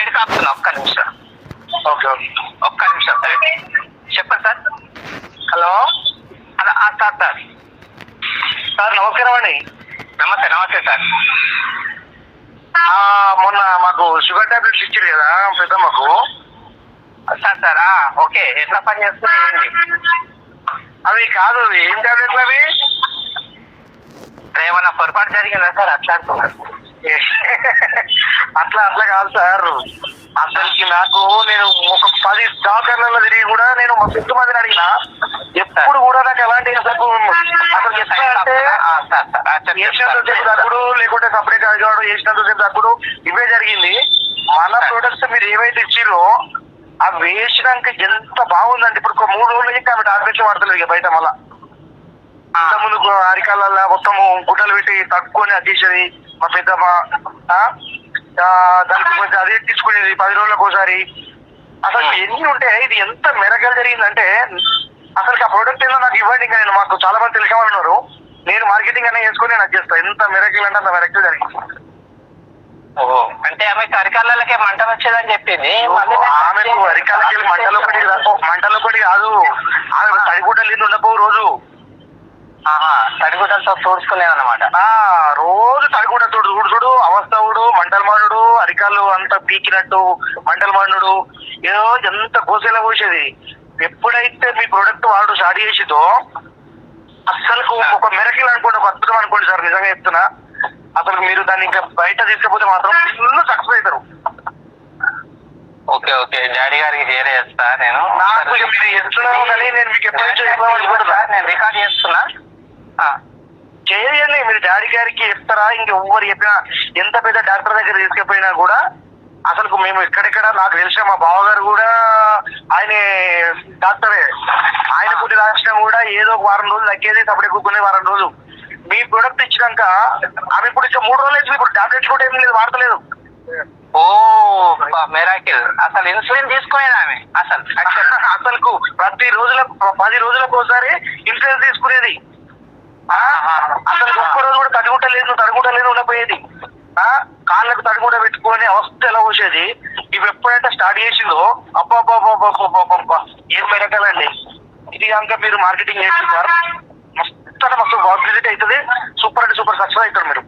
Side కాపుతున్నా ఒక్క నిమిషం. Okay okay. ఒక్క నిమిషం. చెప్పండి sir. Hello? Hello sir sir. Sir నమస్కారం అండి. నమస్తే నమస్తే సార్. మొన్న మాకు షుగర్ టాబ్లెట్స్ ఇచ్చారు కదా పెద్దమ్మకు. సార్ సార్ ఆ, ఓకే. ఎట్లా పని చేస్తున్నా ఏంటి? అవి కాదు ఏం టాబ్లెట్లు అవి? ఏమన్నా పొరపాటు జరిగిందా సార్? అట్లా అంటున్నారు. అట్లా అట్లా కాదు సార్. అసలుకి నాకు నేను ఒక పది డాక్టర్లలో తిరిగి కూడా నేను మా పెద్ద మందిని అడిగిన ఎప్పుడు కూడా నాకు ఎలాంటి అసలు అసలు ఎట్లా అంటే తగ్గుడు లేకుంటే సపరేట్ కాదు వేసినంత సేపు తగ్గుడు ఇవే జరిగింది. మన ప్రొడక్ట్స్ మీరు ఏవైతే ఇచ్చిరో అవి వేసినాక ఎంత బాగుందండి ఇప్పుడు ఒక మూడు రోజుల నుంచి ఆమె టాబ్లెట్స్ వాడతలేదు ఇక బయట మళ్ళా. ముందు అరికాలలో మొత్తం గుడ్డలు పెట్టి తక్కువని అది చేసేది. మా పెద్దమ్మ దానికి కొంచెం అది తీసుకునేది పది రోజులకు ఒకసారి. అసలు ఎన్ని ఉంటాయి ఇది ఎంత మెరకలు జరిగిందంటే అసలు ఆ ప్రోడక్ట్ ఏదో నాకు ఇవ్వండి ఇంకా నేను మాకు చాలా మంది తెలిసిన వాళ్ళు ఉన్నారు. నేను మార్కెటింగ్ అనే చేసుకుని నేను చేస్తాను ఎంత మెరకల్ అంటే అంత మెరకల్ జరిగింది. ఓహో అంటే ఆమె కరికాలకే మంట వచ్చేదని చెప్పింది. ఆమెకు అరికాలకి మంటలు కాదు, మంటలు ఒకటి కాదు. ఆమె తడిగుడ్డలు లేదు ఉండకపోవు రోజు? తడిగుడ్డలతో తోడుచుకునేదన్నమాట. ఆ రోజు తడిగుడ్డ చూడు అవస్థవుడు మంటలు మాడుడు అరికాలు అంత పీకినట్టు మంటలు మాడుడు. ఏదో ఎంత కోసేలా కోసేది ఎప్పుడైతే మీ ప్రొడక్ట్ వాడు స్టార్ట్ చేసిదో అసలు ఒక మెరకిల్ అనుకోండి ఒక అద్భుతం అనుకోండి సార్ నిజంగా చెప్తున్నా. అసలు మీరు దాన్ని ఇంకా బయట తీసుకపోతే మాత్రం ఫుల్ సక్సెస్ అవుతారు. Okay okay. డాడీ గారికి షేర్ చేస్తా నేను. నాకు మీరు ఎత్తున్నారో కానీ నేను మీకు ఎప్పటి నుంచో చెప్పాలనుకుంటున్నా. నేను రికార్డ్ చేస్తున్నా. చేయండి మీరు డాడీ గారికి చెప్తారా? ఇంకెవ్వరు చెప్పినా ఎంత పెద్ద డాక్టర్ దగ్గర తీసుకుపోయినా కూడా అసలు మేము ఎక్కడెక్కడ నాకు తెలిసిన మా బావగారు కూడా ఆయన డాక్టరే. ఆయన కొన్ని రాసినా కూడా ఏదో ఒక వారం రోజులు తగ్గేది తప్పుడు ఎక్కువ వారం రోజులు. మీ ప్రొడక్ట్ ఇచ్చినాక ఆమె ఇప్పుడు ఇచ్చే మూడు రోజులు అయితే ఇప్పుడు టాబ్లెట్స్ కూడా ఏం లేదు వాడతలేదు. ఓ మెరాకిల్ అసలు ఇన్సులిన్ తీసుకునేది ఆమె అసలు. అసలు ప్రతి రోజులకు పది రోజులకు ఒకసారి ఇన్సూరెన్స్ తీసుకునేది. అసలు ఒక్క రోజు కూడా తడిగుంట లేదు తడిగుంట లేదు ఉండపోయేది ఆ? కాళ్ళకు తడిగుంట పెట్టుకొని అవస్థ ఎలా వచ్చేది ఇవి ఎప్పుడైతే స్టార్ట్ చేసిందో అబ్బాబ్బాబ్బాబ్బాబ్బా ఏం మెరకాలండి? ఇది కనుక మీరు మార్కెటింగ్ చేస్తున్నారు మస్తు అంటే మస్తు విజిట్ అవుతుంది. సూపర్ అంటే సూపర్ సక్సెస్ అవుతారు మీరు.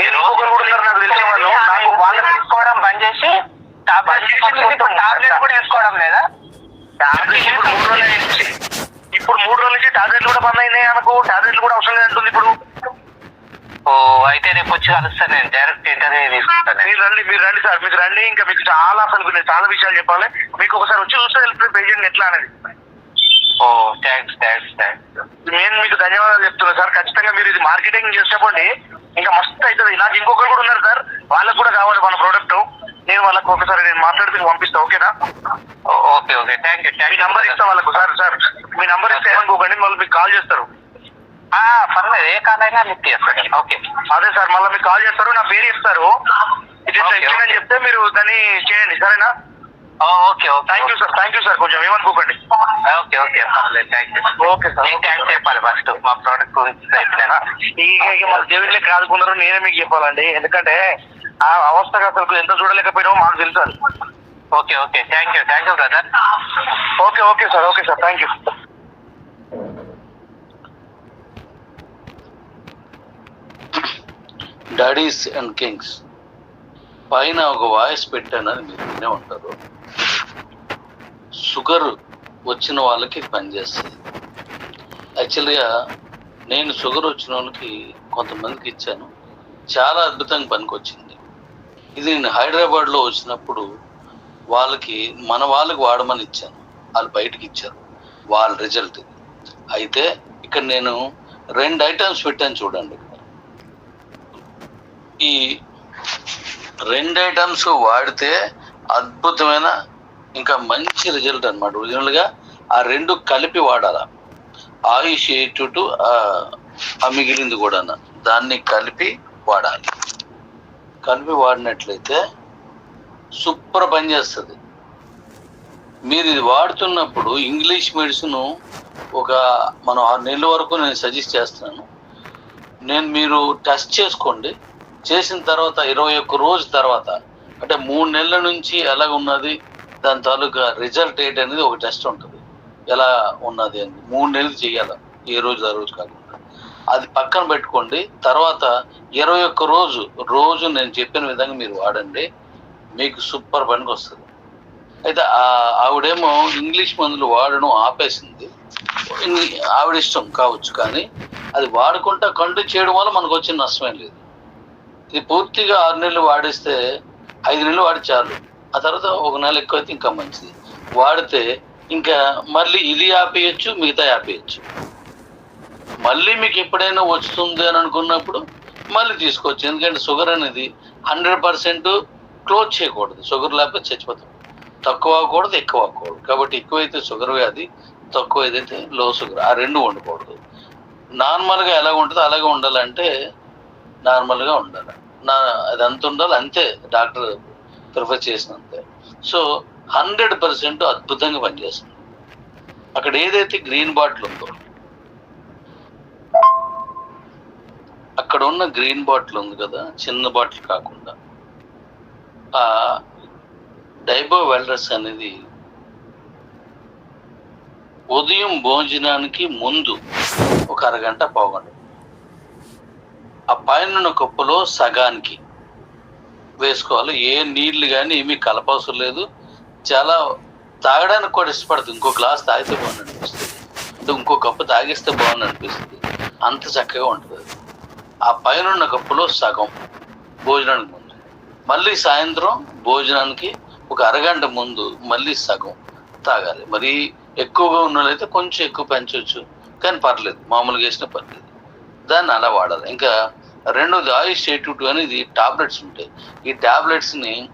ఇంకొకరు కూడా ఉన్నారు నాకు తెలిసిన వాళ్ళు. నాకు వాళ్ళు తీసుకోవడం బంద్ చేసి టాబ్లెట్ టాబ్లెట్ కూడా వేసుకోవడం లేదా? టాబ్లెట్స్ ఇప్పుడు మూడు రోజుల ఇప్పుడు మూడు రోజుల నుంచి టాబ్లెట్లు కూడా బంద్ అయినాయి మనకు టాబ్లెట్లు కూడా అవసరం లేదంటుంది ఇప్పుడు. ఓ అయితే రేపు వచ్చి కలుస్తాను నేను. డైరెక్ట్ ఇంటర్వ్యూ తీసుకుంటాను మీరు రండి మీరు రండి సార్. మీకు రండి. ఇంకా మీకు చాలా అసలు నేను చాలా విషయాలు చెప్పాలి. మీకు ఒకసారి వచ్చి చూస్తే తెలుస్తుంది పేషెంట్ ఎట్లా అనేది. ఓ థ్యాంక్స్ థ్యాంక్స్ థ్యాంక్స్ నేను మీకు ధన్యవాదాలు చెప్తున్నా సార్. ఖచ్చితంగా మీరు ఇది మార్కెటింగ్ చేసేప్పండి ఇంకా మస్తు అవుతుంది. నాకు ఇంకొకరు కూడా ఉన్నారు సార్. వాళ్ళకు కూడా కావాలి మన ప్రోడక్ట్ నేను వాళ్ళకు ఒకసారి నేను మాట్లాడితే పంపిస్తా ఓకేనా? Okay okay. థ్యాంక్ యూ మీ నంబర్ ఇస్తా వాళ్ళకు సార్ సార్. మీ నంబర్ ఇస్తే ఏమనుకోకండి వాళ్ళు మీకు కాల్ చేస్తారు. పర్లేదు. ఏ కాలైనా లిఫ్ట్ చేస్తాను. ఓకే. అదే సార్ మళ్ళీ మీకు కాల్ చేస్తారు నా పేరు చెప్తారు. ఇది చెప్తే మీరు దాన్ని చేయండి సరేనా? Okay okay thank you sir thank you sir కొంచెం ఏమనుకోకండి ఓకే ఓకే పర్లేదు థ్యాంక్ యూ ఓకే సార్ నేను థ్యాంక్స్ చెప్పాలి ఫస్ట్ మా ప్రోడక్ట్ గురించి చెప్పినా ఇక మన దేవుళ్ళే కాదుకున్నారు నేనే మీకు చెప్పాలండి. ఎందుకంటే ఆ అవస్థకు అసలు ఎంత చూడలేకపోయినామో మాకు తెలుసు okay okay thank you thank you brother okay okay sir okay sir thank you daddies and kings పైన ఒక వాయిస్ పెట్టానని మీరు వినే ఉంటారు. షుగర్ వచ్చిన వాళ్ళకి పనిచేస్తుంది. యాక్చువల్గా నేను షుగర్ వచ్చిన వాళ్ళకి కొంతమందికి ఇచ్చాను. చాలా అద్భుతంగా పనికొచ్చింది. ఇది నేను హైదరాబాద్లో వచ్చినప్పుడు వాళ్ళకి మన వాళ్ళకి వాడమని ఇచ్చాను. వాళ్ళు బయటకి ఇచ్చారు. వాళ్ళ రిజల్ట్. అయితే ఇక్కడ నేను రెండు ఐటమ్స్ పెట్టాను చూడండి. ఈ రెండు ఐటమ్స్ వాడితే అద్భుతమైన ఇంకా మంచి రిజల్ట్ అనమాట ఒరిజినల్గా ఆ రెండు కలిపి వాడాల. ఆయుష్ ఎయిట్ ఆ మిగిలింది కూడా దాన్ని కలిపి వాడాలి. కలిపి వాడినట్లయితే సూపర్ పనిచేస్తుంది మీరు ఇది వాడుతున్నప్పుడు ఇంగ్లీష్ మెడిసిన్ ఒక మనం ఆరు నెలల వరకు నేను సజెస్ట్ చేస్తున్నాను. నేను మీరు టెస్ట్ చేసుకోండి. చేసిన తర్వాత ఇరవై ఒక్క రోజు తర్వాత అంటే మూడు నెలల నుంచి ఎలా ఉన్నది దాని తాలూకా రిజల్ట్ ఏంటి అనేది ఒక టెస్ట్ ఉంటుంది. ఎలా ఉన్నది అని. మూడు నెలలు చేయాలి. ఏ రోజు ఆ రోజు కాకుండా. అది పక్కన పెట్టుకోండి. తర్వాత ఇరవై ఒక్క రోజు రోజు నేను చెప్పిన విధంగా మీరు వాడండి. మీకు సూపర్ పనికి వస్తుంది. అయితే ఆ- ఆవిడేమో ఇంగ్లీష్ మందులు వాడడం ఆపేసింది. ఆవిడ ఇష్టం కావచ్చు కానీ అది వాడుకుంటా కంటిన్యూ చేయడం వల్ల మనకు వచ్చిన నష్టమేం లేదు. ఇది పూర్తిగా ఆరు నెలలు వాడిస్తే ఐదు నెలలు వాడి చాలు. ఆ తర్వాత ఒక నెల ఎక్కువ అయితే ఇంకా మంచిది. వాడితే ఇంకా మళ్ళీ ఇది ఆపేయచ్చు మిగతా ఆపేయచ్చు. మళ్ళీ మీకు ఎప్పుడైనా వస్తుంది అని అనుకున్నప్పుడు మళ్ళీ తీసుకోవచ్చు. ఎందుకంటే షుగర్ అనేది హండ్రెడ్ పర్సెంట్ క్లోజ్ చేయకూడదు. షుగర్ లేకపోతే చచ్చిపోతాం. తక్కువ అవ్వకూడదు ఎక్కువ అవ్వకూడదు. కాబట్టి ఎక్కువైతే షుగర్ వ్యాధి తక్కువ ఏదైతే లో షుగర్. ఆ రెండు ఉండకూడదు. నార్మల్గా ఎలా ఉంటుందో అలాగే ఉండాలంటే నార్మల్గా ఉండాలి. నా అది అంత ఉండాలి అంతే. డాక్టర్ ప్రిఫర్ చేసినంత. సో హండ్రెడ్ పర్సెంట్ అద్భుతంగా పనిచేస్తుంది. అక్కడ ఏదైతే గ్రీన్ బాటిల్ ఉందో అక్కడ ఉన్న గ్రీన్ బాటిల్ ఉంది కదా చిన్న బాటిల్ కాకుండా ఆ డైబో వెల్రస్ అనేది ఉదయం భోజనానికి ముందు ఒక అరగంట పావుగంట ఆ పైన కప్పులో సగానికి వేసుకోవాలి. ఏ నీళ్ళు కానీ ఏమీ కలపవసరం లేదు. చాలా తాగడానికి కూడా ఇష్టపడుతుంది ఇంకో గ్లాస్ తాగితే బాగుంది అనిపిస్తుంది ఇంకో కప్పు తాగిస్తే బాగుంది అనిపిస్తుంది అంత చక్కగా ఉంటుంది. ఆ పైన ఉన్న కప్పులో సగం భోజనానికి ముందు. మళ్ళీ సాయంత్రం భోజనానికి ఒక అరగంట ముందు మళ్ళీ సగం తాగాలి. మరి ఎక్కువగా ఉన్నోళ్ళైతే కొంచెం ఎక్కువ పెంచవచ్చు కానీ పర్లేదు. మామూలుగా వేసినా పర్లేదు. దాన్ని అలా వాడాలి. ఇంకా రెండోది ఆయుష్ ఎయిట్ టూ అనేది టాబ్లెట్స్ ఉంటాయి. ఈ టాబ్లెట్స్ని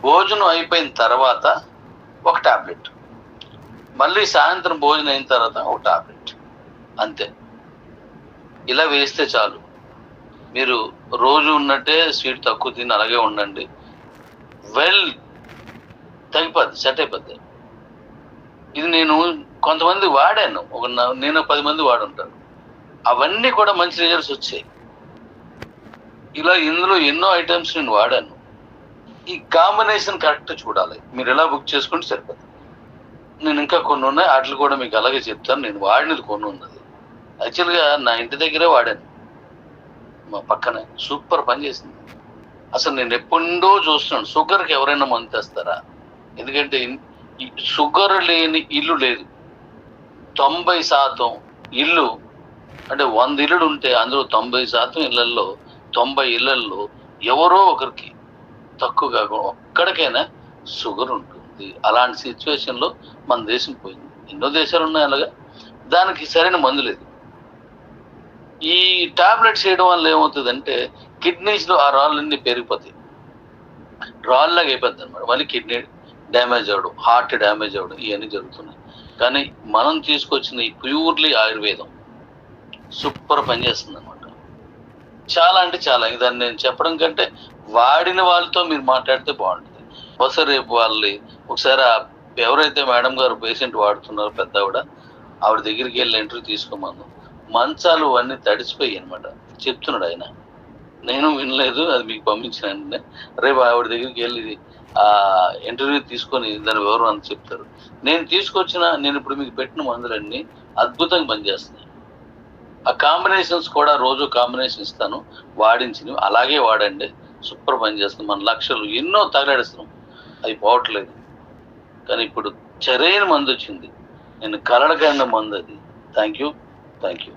భోజనం అయిపోయిన తర్వాత ఒక టాబ్లెట్. మళ్ళీ సాయంత్రం భోజనం అయిన తర్వాత ఒక టాబ్లెట్. అంతే. ఇలా వేస్తే చాలు. మీరు రోజు ఉన్నట్టే స్వీట్ తక్కువ తిని అలాగే ఉండండి. వెల్ తగ్గిపోద్ది సెట్ అయిపోద్ది. ఇది నేను కొంతమంది వాడాను. ఒక నేను పది మంది వాడుంటాను అవన్నీ కూడా మంచి రిజల్ట్స్ వచ్చాయి. ఇలా ఇందులో ఎన్నో ఐటమ్స్ నేను వాడాను. ఈ కాంబినేషన్ కరెక్ట్ చూడాలి. మీరు ఎలా బుక్ చేసుకుంటే సరిపోతుంది. నేను ఇంకా కొన్ని ఉన్నాయి వాటిని కూడా మీకు అలాగే చెప్తాను. నేను వాడినది కొన్ని ఉన్నది. యాక్చువల్గా నా ఇంటి దగ్గరే వాడాను. మా పక్కనే సూపర్ పని చేసింది. అసలు నేను ఎప్పుడో చూస్తున్నాను. షుగర్కి ఎవరైనా మందు తెస్తారా? ఎందుకంటే షుగర్ లేని ఇల్లు లేదు. తొంభై శాతం ఇల్లు అంటే వంద ఇల్లులు ఉంటే అందులో తొంభై శాతం ఇళ్ళలో తొంభై ఇళ్ళలో ఎవరో ఒకరికి తక్కువగా ఒక్కడికైనా షుగర్ ఉంటుంది. అలాంటి సిచ్యువేషన్లో మన దేశం పోయింది. ఎన్నో దేశాలు ఉన్నాయి అలాగా. దానికి సరైన మందు లేదు. ఈ టాబ్లెట్స్ వేయడం వల్ల ఏమవుతుందంటే కిడ్నీస్లో ఆ రాళ్ళన్నీ పెరిగిపోతాయి. రాళ్ళగా అయిపోద్ది అనమాట మళ్ళీ కిడ్నీ డ్యామేజ్ అవ్వడం హార్ట్ డ్యామేజ్ అవ్వడం ఇవన్నీ జరుగుతున్నాయి. కానీ మనం తీసుకొచ్చిన ఈ ప్యూర్లీ ఆయుర్వేదం సూపర్ పనిచేస్తుంది అనమాట చాలా అంటే చాలా. దాన్ని నేను చెప్పడం కంటే వాడిన వాళ్ళతో మీరు మాట్లాడితే బాగుంటుంది. బహుశా రేపు వాళ్ళని ఒకసారి ఎవరైతే మేడం గారు పేషెంట్ వాడుతున్నారో పెద్ద ఆవిడ ఆవిడ దగ్గరికి వెళ్ళి ఇంటర్వ్యూ తీసుకోమను మంచాలు అన్నీ తడిసిపోయి అనమాట చెప్తున్నాడు ఆయన. నేను వినలేదు అది మీకు పంపించిన వెంటనే. రేపు ఆవిడ దగ్గరికి వెళ్ళి ఆ ఇంటర్వ్యూ తీసుకొని దాని వివరం అంత చెప్తారు. నేను తీసుకొచ్చిన నేను ఇప్పుడు మీకు పెట్టిన మందులన్నీ అద్భుతంగా పనిచేస్తున్నాయి. ఆ కాంబినేషన్స్ కూడా రోజు కాంబినేషన్ ఇస్తాను వాడించినవి. అలాగే వాడండి. సూపర్ పని చేస్తుంది. మన లక్షలు ఎన్నో తగలాడిస్తున్నాం. అవి పోవట్లేదు. కానీ ఇప్పుడు చరైన మందు వచ్చింది. నేను కలడకండ మందు అది. Thank you thank you